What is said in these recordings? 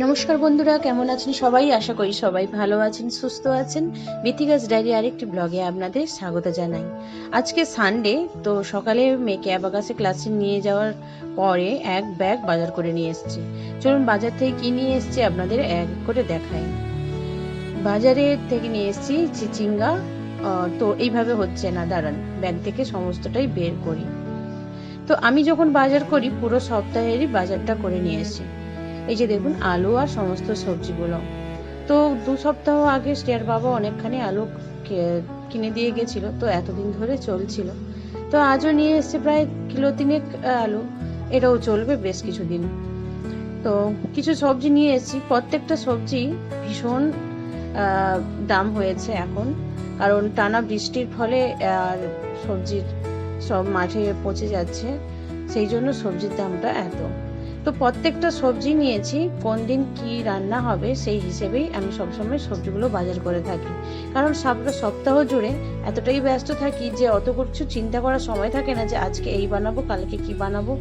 নমস্কার বন্ধুরা, কেমন আছেন সবাই? আশা করি সবাই ভালো আছেন, সুস্থ আছেন। বিথিকাস ডায়েরি আরেকটি ব্লগে আপনাদের স্বাগত জানাই। আজকে সানডে তো সকালে মেয়েকে অ্যাবাকাসে ক্লাসে নিয়ে যাওয়ার পরে এক ব্যাগ বাজার করে নিয়ে এসেছি। চলুন বাজার থেকে কি নিয়ে এসেছি আপনাদের এক করে দেখাই। বাজারে থেকে নিয়ে এসেছি চিচিঙ্গা তো এইভাবে হচ্ছে না, দাঁড়ান, ব্যাগ থেকে সমস্তটাই বের করি। তো আমি যখন বাজার করি, পুরো সপ্তাহেরই বাজারটা করে নিয়ে এসেছি। এই যে দেখুন, আলু আর সমস্ত সবজিগুলো। তো দু সপ্তাহ আগে স্টেয়ার বাবা অনেকখানি আলু কিনে দিয়ে গেছিল, তো এতদিন ধরে চলছিল। তো আজও নিয়ে এসছে প্রায় কিলো তিনেক আলু। এটাও চলবে বেশ কিছুদিন। তো কিছু সবজি নিয়ে এসেছি। প্রত্যেকটা সবজি ভীষণ দাম হয়েছে এখন। কারণ টানা বৃষ্টির ফলে, আর সবজির সব মাঠে পচে যাচ্ছে। সেই জন্য সবজির দামটা এত। তো প্রত্যেকটা সবজি নিয়েছি, কোন দিন কি রান্না হবে সেই হিসেবেই আমি সবসময় সবজিগুলো বাজার করে থাকি। কারণ সারা সপ্তাহ জুড়ে এতটাই ব্যস্ত থাকি যে অত কিছু চিন্তা করার সময় থাকে না যে আজকে এই বানাবো, কালকে কি বানাবো,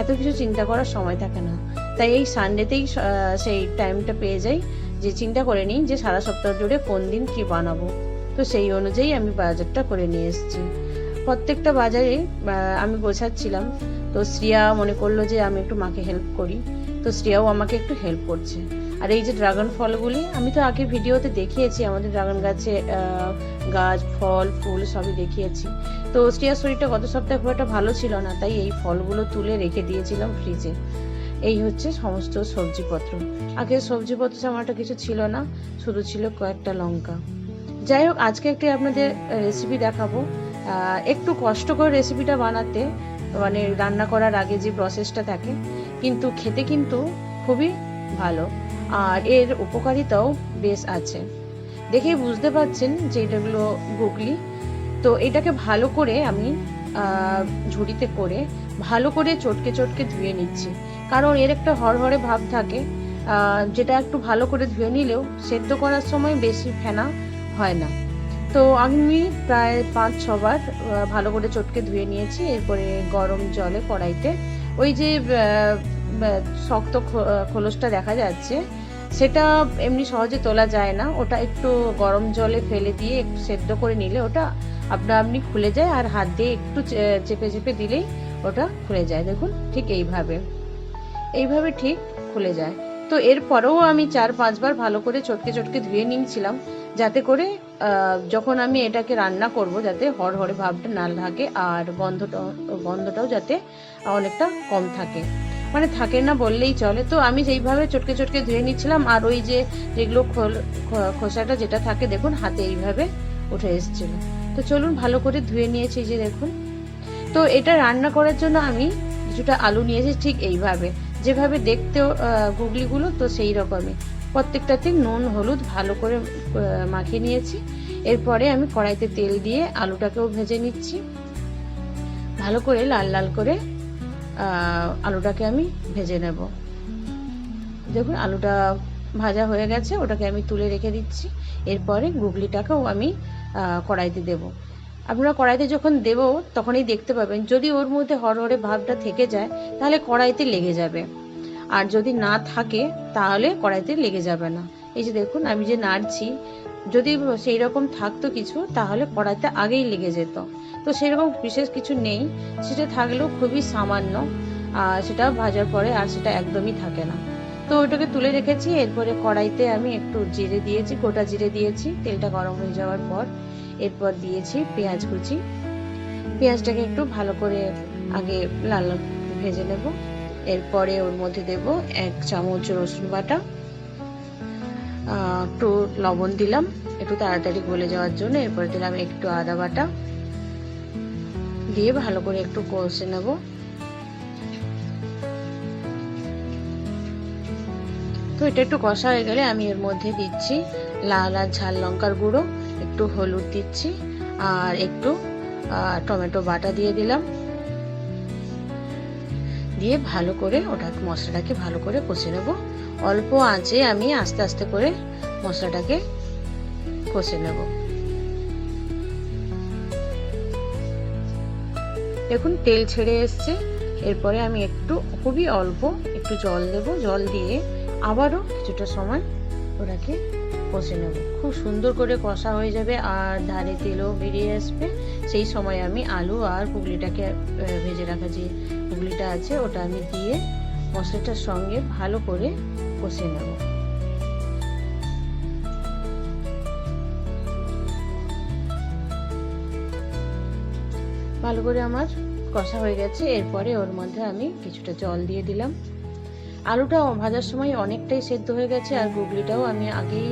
এত কিছু চিন্তা করার সময় থাকে না। তাই এই সানডেতেই সেই টাইমটা পেয়ে যাই যে চিন্তা করে নিই যে সারা সপ্তাহ জুড়ে কোন দিন কি বানাবো। তো সেই অনুযায়ী আমি বাজারটা করে নিয়ে এসেছি। প্রত্যেকটা বাজারে আমি বোঝাচ্ছিলাম, তো শ্রিয়া মনে করল যে আমি একটু মাকে হেল্প করি। তো শ্রিয়াও আমাকে একটু হেল্প করছে। আর এই যে ড্রাগন ফলগুলি, আমি তো আগে ভিডিওতে দেখিয়েছি, আমাদের ড্রাগন গাছে গাছ, ফল, ফুল সবই দেখিয়েছি। তো শ্রিয়ার শরীরটা গত সপ্তাহে খুব একটা ভালো ছিল না, তাই এই ফলগুলো তুলে রেখে দিয়েছিলাম ফ্রিজে এই হচ্ছে সমস্ত সবজিপত্র। আগে সবজিপত্র আমারটা কিছু ছিল না, শুধু ছিল কয়েকটা লঙ্কা। যাই হোক, আজকে একটি আপনাদের রেসিপি দেখাবো। একটু কষ্টকর রেসিপিটা বানাতে মানে রান্না করার আগে যে প্রসেসটা থাকে, কিন্তু খেতে কিন্তু খুবই ভালো। আর এর উপকারিতাও বেশ আছে। দেখেই বুঝতে পারছেন যে এটাগুলো গুগলি। তো এটাকে ভালো করে আমি ঝুড়িতে করে ভালো করে চটকে চটকে ধুয়ে নিচ্ছি। কারণ এর একটা হরহরে ভাব থাকে। যেটা একটু ভালো করে ধুয়ে নিলেও সেদ্ধ করার সময় বেশি ফেনা হয় না। তো আমি প্রায় পাঁচ ছবার ভালো করে চটকে ধুয়ে নিয়েছি, এরপরে গরম জলে কড়াইতে। ওই যে শক্ত খোলসটা দেখা যাচ্ছে, সেটা এমনি সহজে তোলা যায় না। ওটা একটু গরম জলে ফেলে দিয়ে একটু সেদ্ধ করে নিলে ওটা আপনা আপনি খুলে যায়, আর হাত দিয়ে একটু চেপে চেপে দিলেই ওটা খুলে যায়। দেখুন, ঠিক এইভাবে। এইভাবে ঠিক খুলে যায়। তো এরপরেও আমি চার, পাঁচবার ভালো করে চটকে চটকে ধুয়ে নিয়েছিলাম, যাতে করে যখন আমি এটাকে রান্না করব যাতে হরহরে ভাবটা না থাকে আর গন্ধটা, গন্ধটাও যাতে অনেকটা কম থাকে। মানে থাকে না বললেই চলে। তো আমি যেইভাবে চটকে চটকে ধুয়ে নিচ্ছিলাম আর ওই যে যেগুলো খোল- খোসাটা যেটা থাকে, দেখুন হাতে এইভাবে উঠে এসেছিল। তো চলুন ভালো করে ধুয়ে নিয়েছি যে দেখুন। তো এটা রান্না করার জন্য আমি কিছুটা আলু নিয়েছি ঠিক এইভাবে। যেভাবে দেখতে গুগলিগুলো, তো সেই রকমই। প্রত্যেকটাতে নুন, হলুদ ভালো করে মাখিয়ে নিয়েছি। এরপরে আমি কড়াইতে তেল দিয়ে আলুটাকেও ভেজে নিচ্ছি। ভালো করে লাল লাল করে আলুটাকে আমি ভেজে নেব। দেখুন, আলুটা ভাজা হয়ে গেছে, ওটাকে আমি তুলে রেখে দিচ্ছি। এরপরে গুগলিটাকেও আমি কড়াইতে দেব। আপনারা কড়াইতে যখন দেব, তখনই দেখতে পাবেন, যদি ওর মধ্যে হরহরে ভাবটা থেকে যায়, তাহলে কড়াইতে লেগে যাবে। আর যদি না থাকে, তাহলে কড়াইতে লেগে যাবে না। এই যে দেখুন, আমি যে নাড়ছি, যদি সেই রকম থাকতো কিছু, তাহলে কড়াইতে আগেই লেগে যেত। তো সেরকম বিশেষ কিছু নেই, সেটা থাকলেও খুবই সামান্য, আর সেটা ভাজার পরে আর সেটা একদমই থাকে না। তো ওটাকে তুলে রেখেছি, এরপরে কড়াইতে আমি একটু জিরে দিয়েছি, গোটা জিরে দিয়েছি, তেলটা গরম হয়ে যাওয়ার পর। এরপর দিয়েছি পেঁয়াজ কুচি। পেঁয়াজটাকে একটু ভালো করে আগে লাল লাল ভেজে নেব। এরপরে ওর মধ্যে দেব এক চামচ রসুন বাটা। একটু লবণ দিলাম, একটু তাড়াতাড়ি গলে যাওয়ার জন্য। এরপরে দিলাম একটু আদা বাটা। দিয়ে ভালো করে একটু কষে নেব। তো এটা একটু কষা হয়ে গেলে আমি এর মধ্যে দিচ্ছি লাল আর ঝাল লঙ্কার গুঁড়ো। একটু হলুদ দিচ্ছি আর একটু টমেটো বাটা দিয়ে দিলাম। দিয়ে ভালো করে ওটা মশলাটাকে ভালো করে কষে নেব। অল্প আঁচে আমি আস্তে আস্তে করে মশলাটাকে কষে নেব। দেখুন, তেল ছেড়ে এসছে। এরপরে আমি একটু, খুবই অল্প একটু জল দেব। জল দিয়ে আবারও কিছুটা সময় ওটাকে কষে নেব। খুব সুন্দর করে কষা হয়ে যাবে আর ধারে তেলও বেরিয়ে আসবে। সেই সময় আমি আলু আর পুগলিটাকে ভেজে রাখা যে পুগলিটা আছে, ওটা আমি দিয়ে মশলাটার সঙ্গে ভালো করে কষে নেব। ভালো করে আমার কষা হয়ে গেছে। এরপরে ওর মধ্যে আমি কিছুটা জল দিয়ে দিলাম। আলুটা ভাজার সময় অনেকটাই সেদ্ধ হয়ে গেছে আর গুগলিটাও আমি আগেই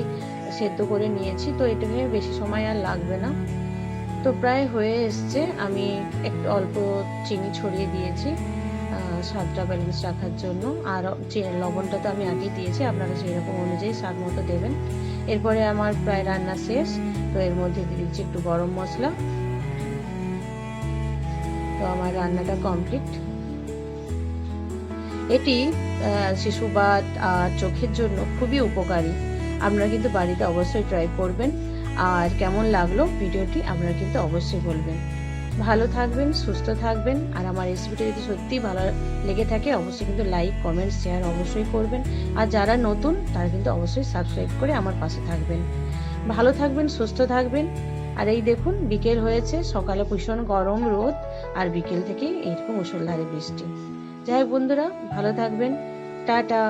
সেদ্ধ করে নিয়েছি, তো এটা নিয়ে বেশি সময় আর লাগবে না। তো প্রায় হয়ে এসছে, আমি একটু অল্প চিনি ছড়িয়ে দিয়েছি স্বাদটা ব্যালেন্স রাখার জন্য। আর লবণটা তো আমি আগেই দিয়েছি, আপনারা সেই রকম অনুযায়ী স্বাদ মতো দেবেন। এরপরে আমার প্রায় রান্না শেষ, তো এর মধ্যে দিয়ে দিচ্ছি একটু গরম মশলা। তো আমার রান্নাটা কমপ্লিট এটি শিশুবাত আর চোখের জন্য খুবই উপকারী। আপনারা কিন্তু বাড়িতে অবশ্যই ট্রাই করবেন। আর কেমন লাগল ভিডিওটি আপনারা কিন্তু অবশ্যই বলবেন। ভালো থাকবেন, সুস্থ থাকবেন। আর আমার রেসিপিটা যদি সত্যিই ভালো লেগে থাকে, অবশ্যই কিন্তু লাইক কমেন্ট শেয়ার অবশ্যই করবেন। আর যারা নতুন, তারা কিন্তু অবশ্যই সাবস্ক্রাইব করে আমার পাশে থাকবেন। ভালো থাকবেন, সুস্থ থাকবেন। আর এই দেখুন, বিকেল হয়েছে, সকালে ভীষণ গরম রোদ, আর বিকেল থেকে এইরকম মুসলধারে বৃষ্টি। যাই বন্ধুরা, ভালো থাকবেন। টাটা।